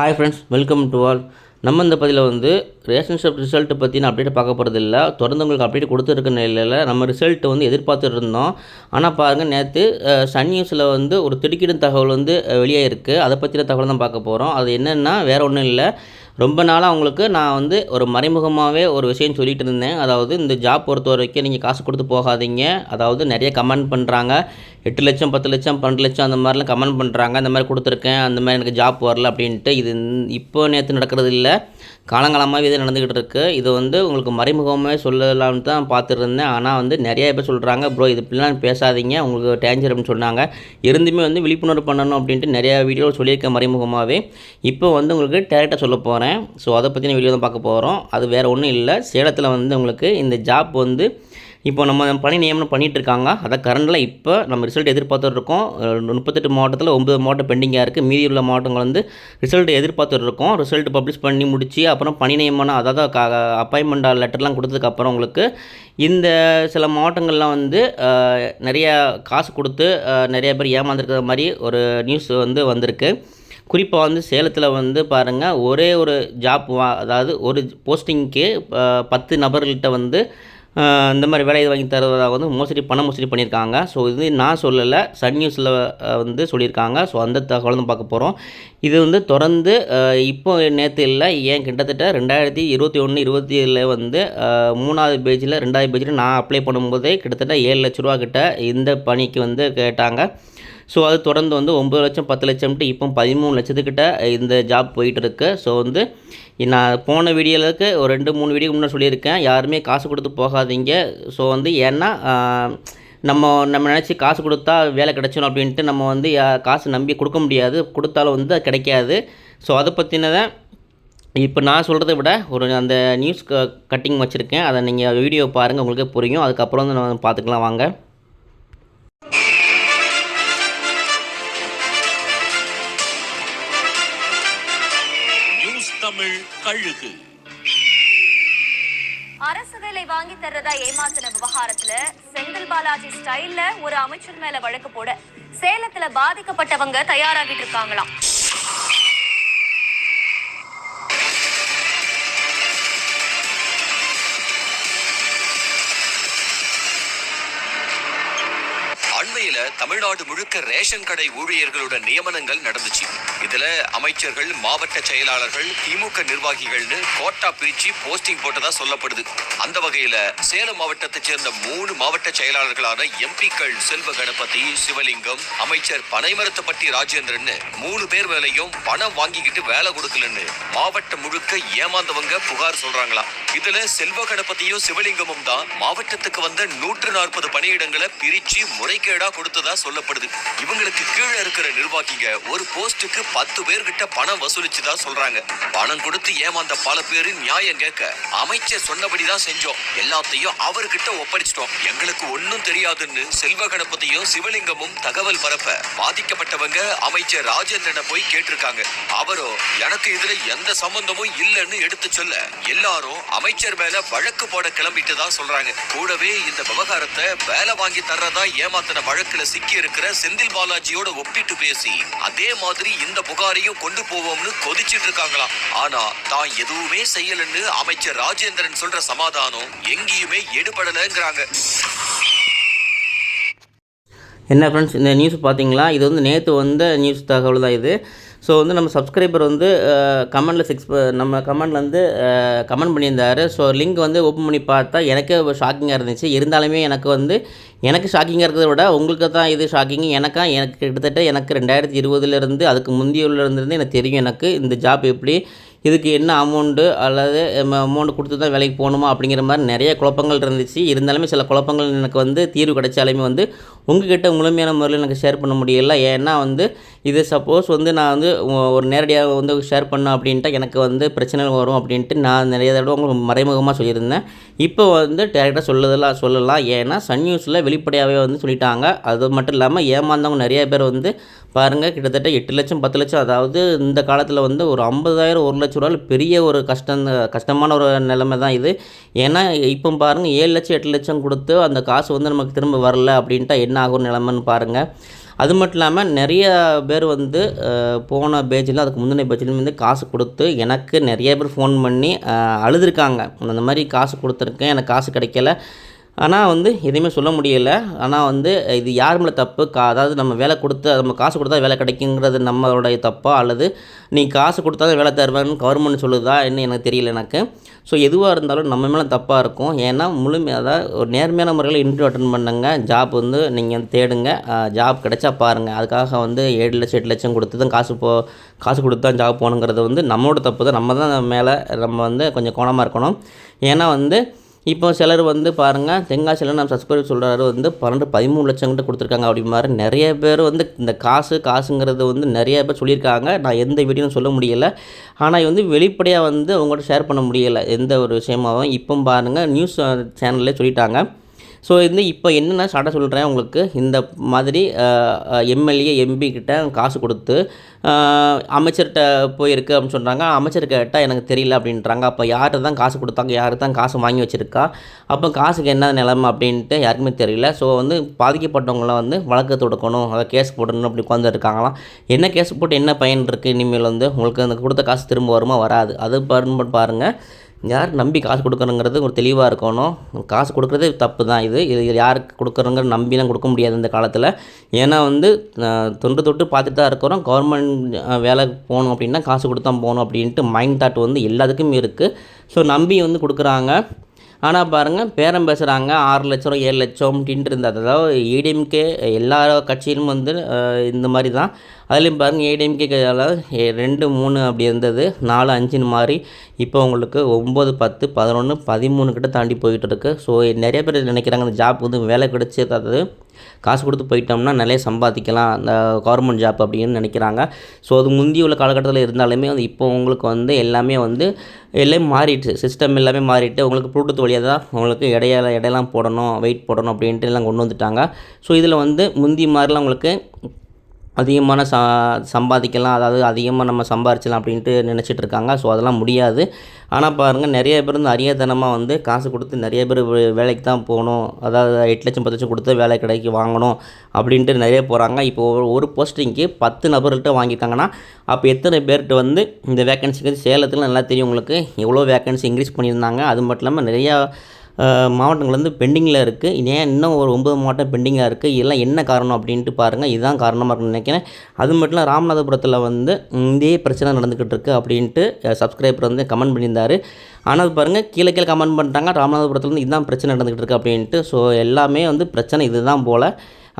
Hi friends welcome to all நம்ம இந்த பதிவில் வந்து ரிலேஷன்ஷிப் ஷாப் ரிசல்ட்டை பற்றி நான் அப்டேட் பார்க்க போகிறது இல்லை தொடர்ந்து உங்களுக்கு அப்டேட் கொடுத்துருக்க நிலையில் நம்ம ரிசல்ட் வந்து எதிர்பார்த்துட்டு இருந்தோம் ஆனால் பாருங்கள் நேற்று சன் நியூஸில் வந்து ஒரு திடுக்கிடும் தகவல் வந்து வெளியாகிருக்கு அதை பற்றின தகவல் தான் பார்க்க போகிறோம் அது என்னென்னா வேறு ஒன்றும் இல்லை. ரொம்ப நாளாக அவங்களுக்கு நான் வந்து ஒரு மறைமுகமாகவே ஒரு விஷயம் சொல்லிகிட்டு இருந்தேன். அதாவது இந்த ஜாப் பொறுத்த வரைக்கும் நீங்கள் காசு கொடுத்து போகாதீங்க. அதாவது நிறைய கமெண்ட் பண்ணுறாங்க எட்டு லட்சம் பத்து லட்சம் பன்னெண்டு லட்சம் அந்த மாதிரிலாம் கமெண்ட் பண்ணுறாங்க அந்த மாதிரி கொடுத்துருக்கேன். அந்த மாதிரி எனக்கு ஜாப் வரல அப்படின்ட்டு இது இப்போ நேற்று நடக்கிறது இல்லை. காலங்காலமாகவே இது நடந்துக்கிட்டு இருக்குது இது வந்து உங்களுக்கு மறைமுகமாகவே சொல்லலாம்னு தான் பார்த்துருந்தேன். ஆனால் வந்து நிறைய பேர் சொல்கிறாங்க ப்ரோ இது இப்படிலாம் பேசாதீங்க. உங்களுக்கு டேஞ்சர் அப்படின்னு சொன்னாங்க. இருந்துமே வந்து விழிப்புணர்வு பண்ணணும் அப்படின்ட்டு நிறையா வீடியோவில் சொல்லியிருக்கேன் மறைமுகமாகவே இப்போ வந்து உங்களுக்கு டேரெக்டாக சொல்ல போகிறேன் ஸோ அதை பற்றின வீடியோ தான் பார்க்க போகிறோம் அது வேறு ஒன்றும் இல்லை. சேலத்தில் வந்து உங்களுக்கு இந்த ஜாப் வந்து இப்போ நம்ம பணி நியமனம் பண்ணிகிட்டு இருக்காங்க அதை கரண்டில் இப்போ நம்ம ரிசல்ட் எதிர்பார்த்துட்டு இருக்கோம் முப்பத்தெட்டு மாவட்டத்தில் ஒம்பது மாவட்டம் பெண்டிங்காக இருக்குது மீதி உள்ள மாவட்டங்கள் வந்து ரிசல்ட் எதிர்பார்த்துட்டு இருக்கோம் ரிசல்ட் பப்ளிஷ் பண்ணி முடித்து அப்புறம் பணி நியமனம் அதாவது அப்பாயின்மெண்ட் லெட்டர்லாம் கொடுத்ததுக்கப்புறம் உங்களுக்கு இந்த சில மாவட்டங்கள்லாம் வந்து நிறையா நிறைய காசு கொடுத்து நிறைய பேர் ஏமாந்துருக்கிற மாதிரி ஒரு நியூஸ் வந்து வந்திருக்கு. குறிப்பாக வந்து சேலத்தில் வந்து பாருங்கள் ஒரே ஒரு ஜாப் வா அதாவது ஒரு போஸ்டிங்க்கு பத்து நபர்கள்ட்ட வந்து இந்த மாதிரி வேலை வாங்கி தருவதாக வந்து மோசடி பண மோசடி பண்ணியிருக்காங்க. ஸோ இது நான் சொல்லலை சன் நியூஸில் வந்து சொல்லியிருக்காங்க. ஸோ அந்த தகவலும் பார்க்க போகிறோம் இது வந்து தொடர்ந்து இப்போ நேற்று இல்லை ஏன் கிட்டத்தட்ட ரெண்டாயிரத்தி இருபத்தி ஒன்று இருபத்தி ஏழில் வந்து மூணாவது பேஜில் ரெண்டாவது பேஜில் நான் அப்ளை பண்ணும்போதே கிட்டத்தட்ட ஏழு லட்ச ரூபா கிட்ட இந்த பணிக்கு வந்து கேட்டாங்க. ஸோ அது தொடர்ந்து வந்து ஒம்பது லட்சம் பத்து லட்சம்ட்டு இப்போ பதிமூணு லட்சத்துக்கிட்ட இந்த ஜாப் போயிட்டு இருக்கு ஸோ வந்து நான் போன வீடியோவுக்கு ஒரு ரெண்டு மூணு வீடியோ முன்னாடி சொல்லியிருக்கேன். யாருமே காசு கொடுத்து போகாதீங்க. ஸோ வந்து ஏன்னா நம்ம நம்ம நினச்சி காசு கொடுத்தா வேலை கிடைச்சிடும் அப்படின்ட்டு நம்ம வந்து காசு நம்பி கொடுக்க முடியாது. கொடுத்தாலும் வந்து அது கிடைக்காது. ஸோ அதை பற்றினதை இப்போ நான் சொல்கிறத விட ஒரு அந்த நியூஸ் க கட்டிங் வச்சுருக்கேன். அதை நீங்கள் வீடியோ பாருங்கள் உங்களுக்கே புரியும். அதுக்கப்புறம் வந்து நம்ம பார்த்துக்கலாம். வாங்க. தமிழ் கழுகு. அரசு வேலை வாங்கி தர்றதா ஏமாத்தின விவகாரத்துல செந்தில் பாலாஜி ஸ்டைல்ல ஒரு அமைச்சர் மேல வழக்கு போட சேலத்துல பாதிக்கப்பட்டவங்க தயாராகிட்டு இருக்காங்களாம். தமிழ்நாடு முழுக்க ரேஷன் கடை ஊழியர்களோட நியமனங்கள் நடந்துச்சு. இதுல அமைச்சர்கள் மாவட்ட செயலாளர்கள் திமுக நிர்வாகிகள்னு கோட்டா பிரிச்சு போஸ்டிங் போட்டதா சொல்லப்படுது. அந்த வகையில சேலம் மாவட்டத்தைச் சேர்ந்த மூணு மாவட்ட செயலாளர்களான எம்பிக்கள் செல்வ கணபதி சிவலிங்கம் அமைச்சர் பனைமரத்தப்பட்டி ராஜேந்திரன் மூணு பேர் மேலையும் பணம் வாங்கிக்கிட்டு வேலை கொடுக்கலன்னு மாவட்டம் முழுக்க ஏமாந்தவங்க புகார் சொல்றாங்களா. இதுல செல்வ கணபதியும் சிவலிங்கமும் தான். மாவட்டத்துக்கு வந்த நூற்று நாற்பது பணியிடங்களை பிரிச்சு முறைகேடா கொடுத்ததா சொல்லப்படுது. இவங்களுக்கு கீழே இருக்கிற நிர்வாகிங்க ஒரு போஸ்டுக்கு பத்து பேர்கிட்ட பணம் வசூலிச்சுதா சொல்றாங்க. பணம் கொடுத்து ஏமாந்த பல பேரு நியாயம் கேட்க அமைச்சர் சொன்னபடிதான் செஞ்சோம். எல்லாத்தையும் அவர்கிட்ட ஒப்படைச்சிட்டோம். எங்களுக்கு ஒண்ணும் தெரியாதுன்னு செல்வ கணபதியும் சிவலிங்கமும் தகவல் பரப்ப பாதிக்கப்பட்டவங்க அமைச்சர் ராஜேந்திரனை போய் கேட்டிருக்காங்க. அவரோ எனக்கு இதுல எந்த சம்பந்தமும் இல்லைன்னு எடுத்து சொல்ல எல்லாரும் அமைச்சர் மேல வழக்கு போட கிளம்பிட்டு தான் சொல்றாங்க. கூடவே இந்த விவகாரத்தை வேலை வாங்கி தர்றதா ஏமாத்தின வழக்குல சிக்கி இருக்கிற செந்தில் பாலாஜியோட ஒப்பிட்டு பேசி அதே மாதிரி இந்த புகாரையும் கொண்டு போவோம்னு கொதிச்சிட்டு இருக்காங்களாம் ஆனா தான் எதுவுமே செய்யலன்னு அமைச்சர் ராஜேந்திரன் சொல்ற சமாதானம் எங்கேயுமே எடுபடலங்கிறாங்க. என்ன ஃப்ரெண்ட்ஸ் இந்த நியூஸ் பார்த்தீங்களா? இது வந்து நேற்று வந்த நியூஸ் தகவல் தான் இது. ஸோ வந்து நம்ம சப்ஸ்கிரைபர் வந்து கமெண்டில் சிக்ஸ் நம்ம கமெண்டில் வந்து கமெண்ட் பண்ணியிருந்தாரு. ஸோ லிங்க் வந்து ஓப்பன் பண்ணி பார்த்தா எனக்கே ஷாக்கிங்காக இருந்துச்சு. இருந்தாலுமே எனக்கு வந்து எனக்கு ஷாக்கிங்காக இருக்கிறத விட உங்களுக்கு தான் இது ஷாக்கிங் எனக்கா எனக்கு கிட்டத்தட்ட எனக்கு ரெண்டாயிரத்தி இருபதுலேருந்து அதுக்கு முந்தையுள்ளேருந்து எனக்கு தெரியும் எனக்கு இந்த ஜாப் எப்படி இதுக்கு என்ன அமௌண்ட்டு அல்லது அமௌண்ட் கொடுத்து தான் வேலைக்கு போகணுமா அப்படிங்கிற மாதிரி நிறைய குழப்பங்கள் இருந்துச்சு. இருந்தாலுமே சில குழப்பங்கள் எனக்கு வந்து தீர்வு கிடைச்சாலுமே வந்து உங்ககிட்ட முழுமையான முறையில் எனக்கு ஷேர் பண்ண முடியல. ஏன்னா வந்து இது சப்போஸ் வந்து நான் வந்து ஒரு நேரடியாக வந்து ஷேர் பண்ணேன் அப்படின்ட்டு எனக்கு வந்து பிரச்சனைகள் வரும் அப்படின்ட்டு நான் நிறைய தடவை உங்களுக்கு மறைமுகமாக சொல்லியிருந்தேன். இப்போ வந்து டேரெக்டாக சொல்லதெல்லாம் சொல்லலாம். ஏன்னா சன் நியூஸில் வெளிப்படையாகவே வந்து சொல்லிட்டாங்க. அது மட்டும் இல்லாமல் ஏமாந்தவங்க நிறைய பேர் வந்து பாருங்கள் கிட்டத்தட்ட எட்டு லட்சம் பத்து லட்சம் அதாவது இந்த காலத்தில் வந்து ஒரு ஐம்பதாயிரம் ஒரு லட்ச ரூபாயில் பெரிய ஒரு கஷ்டம் கஷ்டமான ஒரு நிலைமை தான் இது. ஏன்னா இப்போ பாருங்கள் ஏழு லட்சம் எட்டு லட்சம் கொடுத்து அந்த காசு வந்து நமக்கு திரும்ப வரல அப்படின்ட்டா என்ன ஆகும் நிலமன்னு பாருங்கள் அது மட்டும் இல்லாமல் நிறைய பேர் வந்து போன பேஜில் அதுக்கு முந்தின பேஜ்லேயும் வந்து காசு கொடுத்து எனக்கு நிறைய பேர் ஃபோன் பண்ணி அழுதுருக்காங்க. அந்த மாதிரி காசு கொடுத்துருக்கேன். எனக்கு காசு கிடைக்கல. ஆனால் வந்து எதுவுமே சொல்ல முடியலை. ஆனால் வந்து இது யார் மேலே தப்பு? கா அதாவது நம்ம வேலை கொடுத்து நம்ம காசு கொடுத்தா வேலை கிடைக்குங்கிறது நம்மளுடைய தப்பா? அல்லது நீ காசு கொடுத்தா தான் வேலை தருவேன்னு கவர்மெண்ட் சொல்லுதா? என்ன எனக்கு தெரியல எனக்கு. ஸோ எதுவாக இருந்தாலும் நம்ம மேலே தப்பாக இருக்கும். ஏன்னா முழுமையாக தான் ஒரு நேர்மையான முறையில் இன்டர்வியூ அட்டன் பண்ணுங்க. ஜாப் வந்து நீங்கள் தேடுங்க. ஜாப் கிடைச்சா பாருங்கள் அதுக்காக வந்து ஏழு லட்சம் எட்டு லட்சம் கொடுத்து தான் காசு போ காசு கொடுத்து தான் ஜாப் போகணுங்கிறது வந்து நம்மளோட தப்பு தான். நம்ம தான் மேலே நம்ம வந்து கொஞ்சம் கோணமாக இருக்கணும். ஏன்னா வந்து இப்போ சிலர் வந்து பாருங்கள் தென்காசியில் நம்ம சப்ஸ்கிரைப் சொல்கிறாரு வந்து பன்னெண்டு பதிமூணு லட்சம் கிட்ட கொடுத்துருக்காங்க அப்படி மாதிரி நிறைய பேர் வந்து இந்த காசு காசுங்கிறது வந்து நிறைய பேர் சொல்லியிருக்காங்க. நான் எந்த வீடியோவும் சொல்ல முடியலை. ஆனால் வந்து வெளிப்படையாக வந்து அவங்கள்ட்ட ஷேர் பண்ண முடியலை எந்த ஒரு விஷயமாகவும் இப்போ பாருங்கள் நியூஸ் சேனல்லே uh, சொல்லிட்டாங்க. ஸோ வந்து இப்போ என்னென்ன ஸ்டார்ட்டாக சொல்கிறேன் உங்களுக்கு? இந்த மாதிரி எம்எல்ஏ எம்பி கிட்ட காசு கொடுத்து அமைச்சர்கிட்ட போயிருக்கு அப்படின்னு சொல்கிறாங்க அமைச்சர் கேட்டால் எனக்கு தெரியல அப்படின்றாங்க. அப்போ யார்கிட்ட தான் காசு கொடுத்தாங்க? யார் தான் காசு வாங்கி வச்சுருக்கா? அப்போ காசுக்கு என்ன நிலைமை அப்படின்ட்டு யாருக்குமே தெரியல. ஸோ வந்து பாதிக்கப்பட்டவங்களாம் வந்து வழக்கு தொடுக்கணும். அதை கேஸ் போடணும் அப்படி உட்காந்துருக்காங்களாம் என்ன கேஸ் போட்டு என்ன பயன் இருக்குது இனிமேல் வந்து உங்களுக்கு அந்த கொடுத்த காசு திரும்ப வருமா? வராது. அது பாருங்க பாருங்கள் யார் நம்பி காசு கொடுக்கணுங்கிறது ஒரு தெளிவாக இருக்கணும். காசு கொடுக்குறதே தப்பு தான் இது இது யாருக்கு கொடுக்குறோங்கிற நம்பிலாம் கொடுக்க முடியாது இந்த காலத்தில். ஏன்னா வந்து தொன்று தொட்டு பார்த்துட்டு தான் இருக்கிறோம். கவர்மெண்ட் வேலைக்கு போகணும் அப்படின்னா காசு கொடுத்தா போகணும் அப்படின்ட்டு மைண்ட் தாட் வந்து எல்லாத்துக்கும் இருக்குது ஸோ நம்பி வந்து கொடுக்குறாங்க. ஆனால் பாருங்கள் பேரம் பேசுகிறாங்க ஆறு லட்சம் ஏழு லட்சம் அப்படின்ட்டு இருந்தது அதாவது ஏடிஎம்கே எல்லா கட்சியிலும் வந்து இந்த மாதிரி தான். அதுலேயும் பாருங்கள் ஏடிஎம்கே ரெண்டு மூணு அப்படி இருந்தது நாலு அஞ்சுன்னு மாதிரி இப்போ உங்களுக்கு ஒம்பது பத்து பதினொன்று பதிமூணு கிட்ட தாண்டி போயிட்டு இருக்கு. ஸோ நிறைய பேர் நினைக்கிறாங்க அந்த ஜாப் வந்து வேலை கிடைச்சி அது காசு கொடுத்து போயிட்டோம்னா நிறைய சம்பாதிக்கலாம். அந்த கவர்மெண்ட் ஜாப் அப்படின்னு நினைக்கிறாங்க. ஸோ அது முந்தி உள்ள காலகட்டத்தில் இருந்தாலுமே வந்து இப்போ உங்களுக்கு வந்து எல்லாமே வந்து எல்லாமே மாறிட்டு சிஸ்டம் எல்லாமே மாறிட்டு உங்களுக்கு ப்ளூடூத் வழியாக தான் உங்களுக்கு இடையில இடையெல்லாம் போடணும் வெயிட் போடணும் அப்படின்ட்டு எல்லாம் கொண்டு வந்துட்டாங்க. ஸோ இதில் வந்து முந்தி மாதிரிலாம் உங்களுக்கு அதிகமான சா சம்பாதிக்கலாம் அதாவது அதிகமாக நம்ம சம்பாரிச்சலாம் அப்படின்ட்டு நினச்சிட்டு இருக்காங்க ஸோ அதெல்லாம் முடியாது. ஆனால் பாருங்கள் நிறைய பேர் வந்து அரியத்தனமாக வந்து காசு கொடுத்து நிறைய பேர் வே- வேலைக்கு தான் போகணும். அதாவது எட்டு லட்சம் பத்து லட்சம் கொடுத்து வேலை கிடைக்கு வாங்கணும் அப்படின்ட்டு நிறைய போகிறாங்க இப்போ ஒரு போஸ்டிங்க்கு பத்து நபர்கள்ட்ட வாங்கியிருக்காங்கன்னா அப்போ எத்தனை பேர்கிட்ட வந்து இந்த வேக்கன்சிக்கு சேலத்தில் நல்லா தெரியும் உங்களுக்கு? எவ்வளோ வேக்கன்சி இன்க்ரீஸ் பண்ணியிருந்தாங்க? அது மட்டும் இல்லாமல் நிறையா மாவட்டங்கள் வந்து பெண்டிங்கில் இருக்குது ஏன் இன்னும் ஒரு ஒம்பது மாவட்டம் பெண்டிங்காக இருக்குது இதெல்லாம் என்ன காரணம் அப்படின்ட்டு பாருங்கள் இதுதான் காரணமாக இருக்குன்னு நினைக்கிறேன். அது மட்டும் இல்லை ராமநாதபுரத்தில் வந்து இதே பிரச்சனை நடந்துக்கிட்டு இருக்குது அப்படின்ட்டு சப்ஸ்கிரைபர் வந்து கமெண்ட் பண்ணியிருந்தார். ஆனால் அது பாருங்கள் கீழே கீழே கமெண்ட் பண்ணிட்டாங்க. ராமநாதபுரத்தில் வந்து இதுதான் பிரச்சனை நடந்துக்கிட்டு இருக்குது அப்படின்ட்டு. ஸோ எல்லாமே வந்து பிரச்சனை இதுதான் போல்.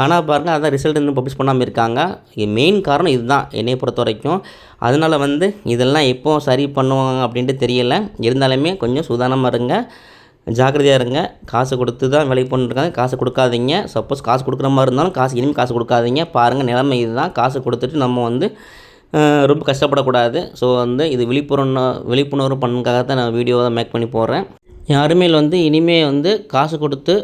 ஆனால் பாருங்கள் அதான் ரிசல்ட் இன்னும் பப்ளிஷ் பண்ணாமல் இருக்காங்க. மெயின் காரணம் இதுதான் என்னை பொறுத்த வரைக்கும். அதனால் வந்து இதெல்லாம் எப்போ சரி பண்ணுவாங்க அப்படின்ட்டு தெரியல. இருந்தாலுமே கொஞ்சம் சுதானமாக இருங்க. ஜாக்கிரதையாக இருங்க. காசு கொடுத்து தான் வேலைக்கு பண்ணிருக்காங்க காசு கொடுக்காதீங்க. சப்போஸ் காசு கொடுக்குற மாதிரி இருந்தாலும் காசு இனிமேல் காசு கொடுக்காதீங்க. பாருங்கள் நிலைமை இதுதான். காசு கொடுத்துட்டு நம்ம வந்து ரொம்ப கஷ்டப்படக்கூடாது. ஸோ வந்து இது விழிப்புணர்வு விழிப்புணர்வு பண்ணுறதுக்காக தான் நான் வீடியோ தான் மேக் பண்ணி போடுறேன். யாருமே வந்து இனிமேல் வந்து காசு கொடுத்து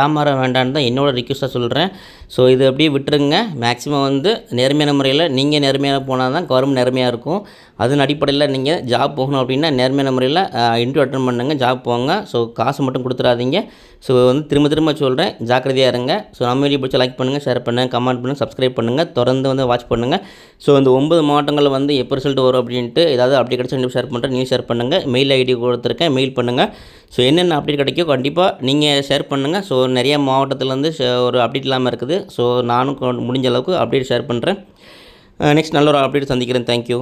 ஏமாற வேண்டான்னு தான் என்னோட ரிக்வஸ்ட்டாக சொல்கிறேன் ஸோ இது அப்படியே விட்டுருங்க. மேக்ஸிமம் வந்து நேர்மையான முறையில் நீங்கள் நேர்மையாக போனால் தான் கவர்மெண்ட் நேர்மையாக இருக்கும். அதன் அடிப்படையில் நீங்கள் ஜாப் போகணும் அப்படின்னா நேர்மையான முறையில் இன்டர்வியூ அட்டன் பண்ணுங்கள் ஜாப் போங்க. ஸோ காசு மட்டும் கொடுத்துடாதீங்க. ஸோ வந்து திரும்ப திரும்ப சொல்கிறேன் ஜாக்கிரதையாக இருங்க. ஸோ நம்ம வீடியோ பிடிச்ச லைக் பண்ணுங்கள் ஷேர் பண்ணுங்கள் கமெண்ட் பண்ணுங்கள் சப்ஸ்கிரைப் பண்ணுங்கள் தொடர்ந்து வந்து வாட்ச் பண்ணுங்கள் ஸோ இந்த ஒன்பது மாவட்டங்களில் வந்து எப்போ ரிசல்ட் வரும் அப்படின்ட்டு ஏதாவது அப்படி கிடச்சா ஷேர் பண்ணுறேன் நியூஸ் ஷேர் பண்ணுங்கள் மெயில் ஐடி கொடுத்துருக்கேன். மெயில் பண்ணுங்கள் ஸோ என்னென்ன அப்டேட் கிடைக்கும் கண்டிப்பாக நீங்கள் ஷேர் பண்ணுங்கள் ஸோ நிறைய மாவட்டத்துலேருந்து ஒரு அப்டேட் இல்லாமல் இருக்குது. ஸோ நானும் முடிஞ்ச அளவுக்கு அப்டேட் ஷேர் பண்ணுறேன் நெக்ஸ்ட் நல்ல ஒரு அப்டேட் சந்திக்கிறேன். தேங்க்யூ